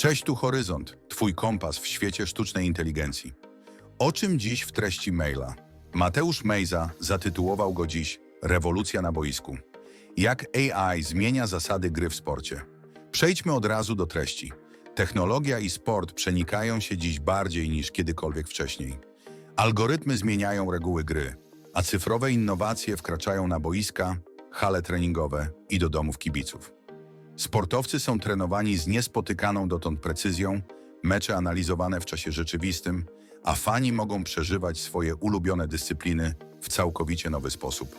Cześć, tu Horyzont, Twój kompas w świecie sztucznej inteligencji. O czym dziś w treści maila? Mateusz Mejza zatytułował go dziś Rewolucja na boisku. Jak AI zmienia zasady gry w sporcie? Przejdźmy od razu do treści. Technologia i sport przenikają się dziś bardziej niż kiedykolwiek wcześniej. Algorytmy zmieniają reguły gry, a cyfrowe innowacje wkraczają na boiska, hale treningowe i do domów kibiców. Sportowcy są trenowani z niespotykaną dotąd precyzją, mecze analizowane w czasie rzeczywistym, a fani mogą przeżywać swoje ulubione dyscypliny w całkowicie nowy sposób.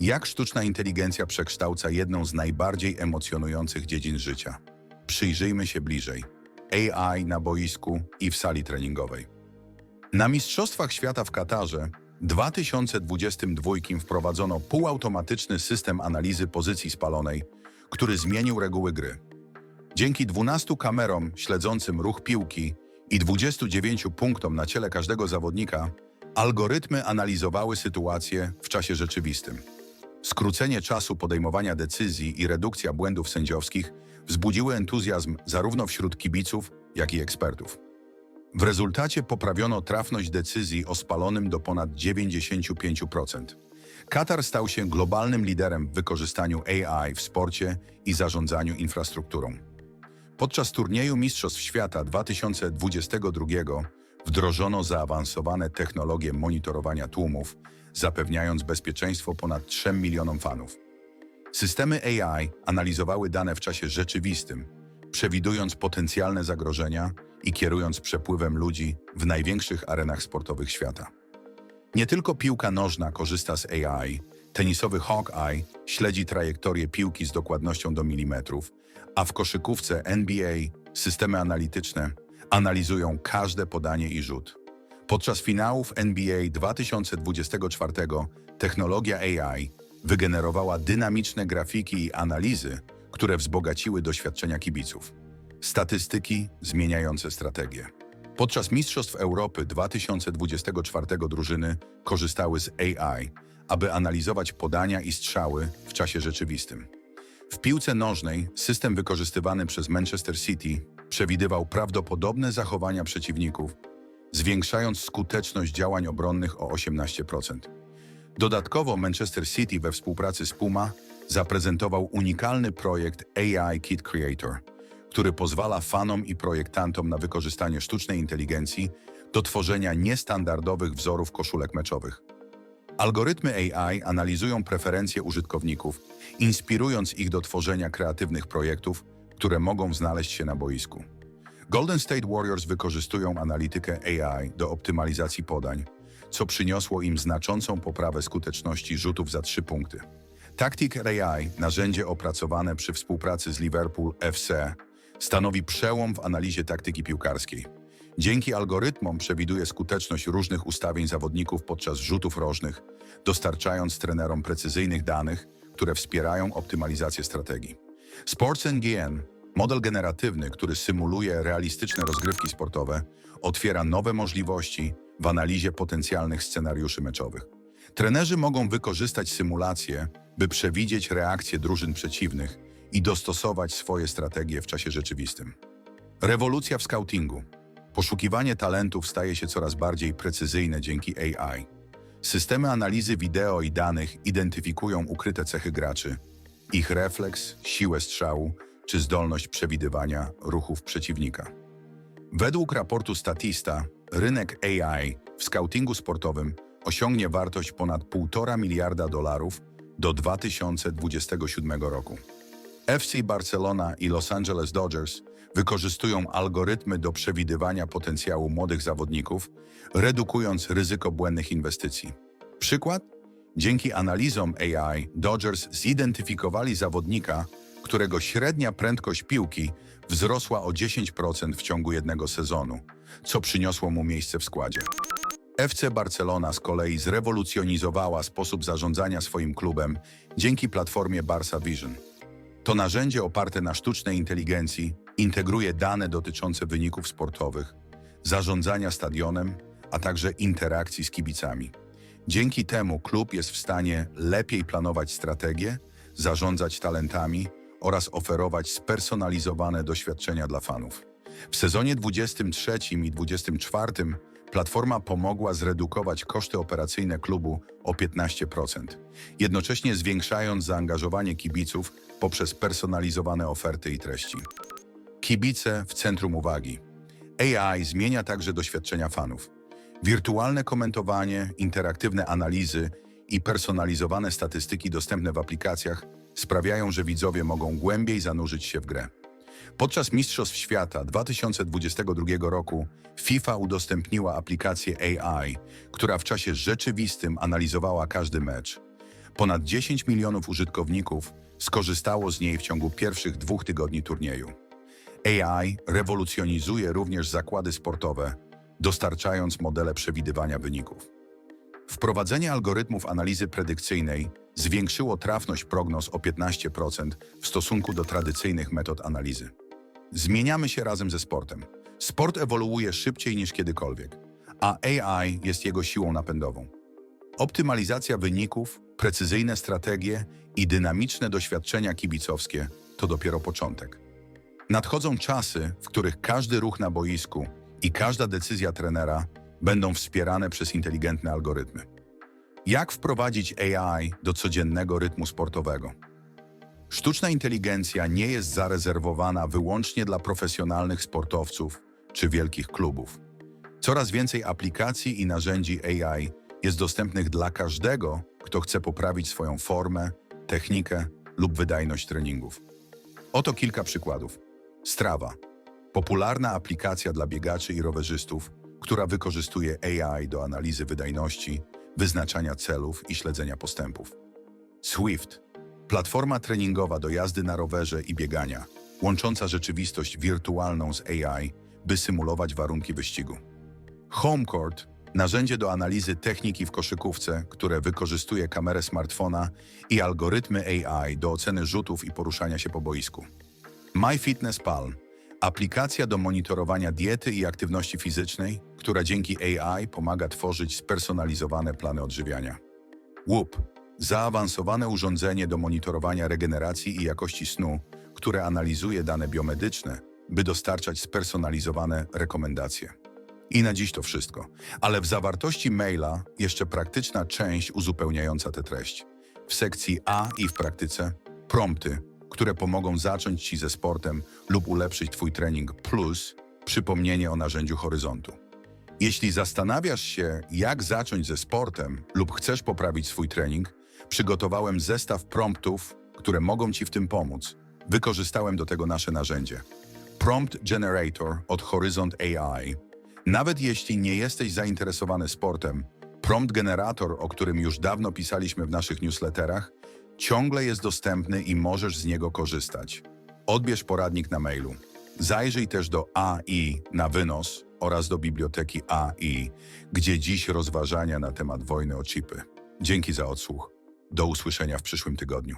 Jak sztuczna inteligencja przekształca jedną z najbardziej emocjonujących dziedzin życia? Przyjrzyjmy się bliżej. AI na boisku i w sali treningowej. Na Mistrzostwach Świata w Katarze 2022 wprowadzono półautomatyczny system analizy pozycji spalonej, który zmienił reguły gry. Dzięki 12 kamerom śledzącym ruch piłki i 29 punktom na ciele każdego zawodnika, algorytmy analizowały sytuację w czasie rzeczywistym. Skrócenie czasu podejmowania decyzji i redukcja błędów sędziowskich wzbudziły entuzjazm zarówno wśród kibiców, jak i ekspertów. W rezultacie poprawiono trafność decyzji o spalonym do ponad 95%. Katar stał się globalnym liderem w wykorzystaniu AI w sporcie i zarządzaniu infrastrukturą. Podczas turnieju Mistrzostw Świata 2022 wdrożono zaawansowane technologie monitorowania tłumów, zapewniając bezpieczeństwo ponad 3 milionom fanów. Systemy AI analizowały dane w czasie rzeczywistym, przewidując potencjalne zagrożenia i kierując przepływem ludzi w największych arenach sportowych świata. Nie tylko piłka nożna korzysta z AI, tenisowy Hawkeye śledzi trajektorię piłki z dokładnością do milimetrów, a w koszykówce NBA systemy analityczne analizują każde podanie i rzut. Podczas finałów NBA 2024 technologia AI wygenerowała dynamiczne grafiki i analizy, które wzbogaciły doświadczenia kibiców. Statystyki zmieniające strategię. Podczas Mistrzostw Europy 2024 drużyny korzystały z AI, aby analizować podania i strzały w czasie rzeczywistym. W piłce nożnej system wykorzystywany przez Manchester City przewidywał prawdopodobne zachowania przeciwników, zwiększając skuteczność działań obronnych o 18%. Dodatkowo Manchester City we współpracy z Puma zaprezentował unikalny projekt AI Kit Creator, który pozwala fanom i projektantom na wykorzystanie sztucznej inteligencji do tworzenia niestandardowych wzorów koszulek meczowych. Algorytmy AI analizują preferencje użytkowników, inspirując ich do tworzenia kreatywnych projektów, które mogą znaleźć się na boisku. Golden State Warriors wykorzystują analitykę AI do optymalizacji podań, co przyniosło im znaczącą poprawę skuteczności rzutów za trzy punkty. Tactic AI, narzędzie opracowane przy współpracy z Liverpool FC, stanowi przełom w analizie taktyki piłkarskiej. Dzięki algorytmom przewiduje skuteczność różnych ustawień zawodników podczas rzutów rożnych, dostarczając trenerom precyzyjnych danych, które wspierają optymalizację strategii. Sports NGN, model generatywny, który symuluje realistyczne rozgrywki sportowe, otwiera nowe możliwości w analizie potencjalnych scenariuszy meczowych. Trenerzy mogą wykorzystać symulacje, by przewidzieć reakcje drużyn przeciwnych i dostosować swoje strategie w czasie rzeczywistym. Rewolucja w scoutingu. Poszukiwanie talentów staje się coraz bardziej precyzyjne dzięki AI. Systemy analizy wideo i danych identyfikują ukryte cechy graczy, ich refleks, siłę strzału czy zdolność przewidywania ruchów przeciwnika. Według raportu Statista, rynek AI w scoutingu sportowym osiągnie wartość ponad 1,5 miliarda dolarów do 2027 roku. FC Barcelona i Los Angeles Dodgers wykorzystują algorytmy do przewidywania potencjału młodych zawodników, redukując ryzyko błędnych inwestycji. Przykład? Dzięki analizom AI Dodgers zidentyfikowali zawodnika, którego średnia prędkość piłki wzrosła o 10% w ciągu jednego sezonu, co przyniosło mu miejsce w składzie. FC Barcelona z kolei zrewolucjonizowała sposób zarządzania swoim klubem dzięki platformie Barca Vision. To narzędzie oparte na sztucznej inteligencji integruje dane dotyczące wyników sportowych, zarządzania stadionem, a także interakcji z kibicami. Dzięki temu klub jest w stanie lepiej planować strategie, zarządzać talentami oraz oferować spersonalizowane doświadczenia dla fanów. W sezonie 23 i 24 platforma pomogła zredukować koszty operacyjne klubu o 15%, jednocześnie zwiększając zaangażowanie kibiców poprzez personalizowane oferty i treści. Kibice w centrum uwagi. AI zmienia także doświadczenia fanów. Wirtualne komentowanie, interaktywne analizy i personalizowane statystyki dostępne w aplikacjach sprawiają, że widzowie mogą głębiej zanurzyć się w grę. Podczas Mistrzostw Świata 2022 roku FIFA udostępniła aplikację AI, która w czasie rzeczywistym analizowała każdy mecz. Ponad 10 milionów użytkowników skorzystało z niej w ciągu pierwszych dwóch tygodni turnieju. AI rewolucjonizuje również zakłady sportowe, dostarczając modele przewidywania wyników. Wprowadzenie algorytmów analizy predykcyjnej zwiększyło trafność prognoz o 15% w stosunku do tradycyjnych metod analizy. Zmieniamy się razem ze sportem. Sport ewoluuje szybciej niż kiedykolwiek, a AI jest jego siłą napędową. Optymalizacja wyników, precyzyjne strategie i dynamiczne doświadczenia kibicowskie to dopiero początek. Nadchodzą czasy, w których każdy ruch na boisku i każda decyzja trenera będą wspierane przez inteligentne algorytmy. Jak wprowadzić AI do codziennego rytmu sportowego? Sztuczna inteligencja nie jest zarezerwowana wyłącznie dla profesjonalnych sportowców czy wielkich klubów. Coraz więcej aplikacji i narzędzi AI jest dostępnych dla każdego, kto chce poprawić swoją formę, technikę lub wydajność treningów. Oto kilka przykładów. Strava. Popularna aplikacja dla biegaczy i rowerzystów, która wykorzystuje AI do analizy wydajności, wyznaczania celów i śledzenia postępów. Swift. Platforma treningowa do jazdy na rowerze i biegania, łącząca rzeczywistość wirtualną z AI, by symulować warunki wyścigu. HomeCourt. Narzędzie do analizy techniki w koszykówce, które wykorzystuje kamerę smartfona i algorytmy AI do oceny rzutów i poruszania się po boisku. MyFitnessPal. Aplikacja do monitorowania diety i aktywności fizycznej, która dzięki AI pomaga tworzyć spersonalizowane plany odżywiania. Whoop. Zaawansowane urządzenie do monitorowania regeneracji i jakości snu, które analizuje dane biomedyczne, by dostarczać spersonalizowane rekomendacje. I na dziś to wszystko. Ale w zawartości maila jeszcze praktyczna część uzupełniająca tę treść. W sekcji A i w praktyce prompty, które pomogą zacząć Ci ze sportem lub ulepszyć Twój trening, plus przypomnienie o narzędziu horyzontu. Jeśli zastanawiasz się, jak zacząć ze sportem lub chcesz poprawić swój trening, przygotowałem zestaw promptów, które mogą Ci w tym pomóc. Wykorzystałem do tego nasze narzędzie. Prompt Generator od Horizont AI. Nawet jeśli nie jesteś zainteresowany sportem, prompt generator, o którym już dawno pisaliśmy w naszych newsletterach, ciągle jest dostępny i możesz z niego korzystać. Odbierz poradnik na mailu. Zajrzyj też do AI na wynos oraz do biblioteki AI, gdzie dziś rozważania na temat wojny o chipy. Dzięki za odsłuch. Do usłyszenia w przyszłym tygodniu.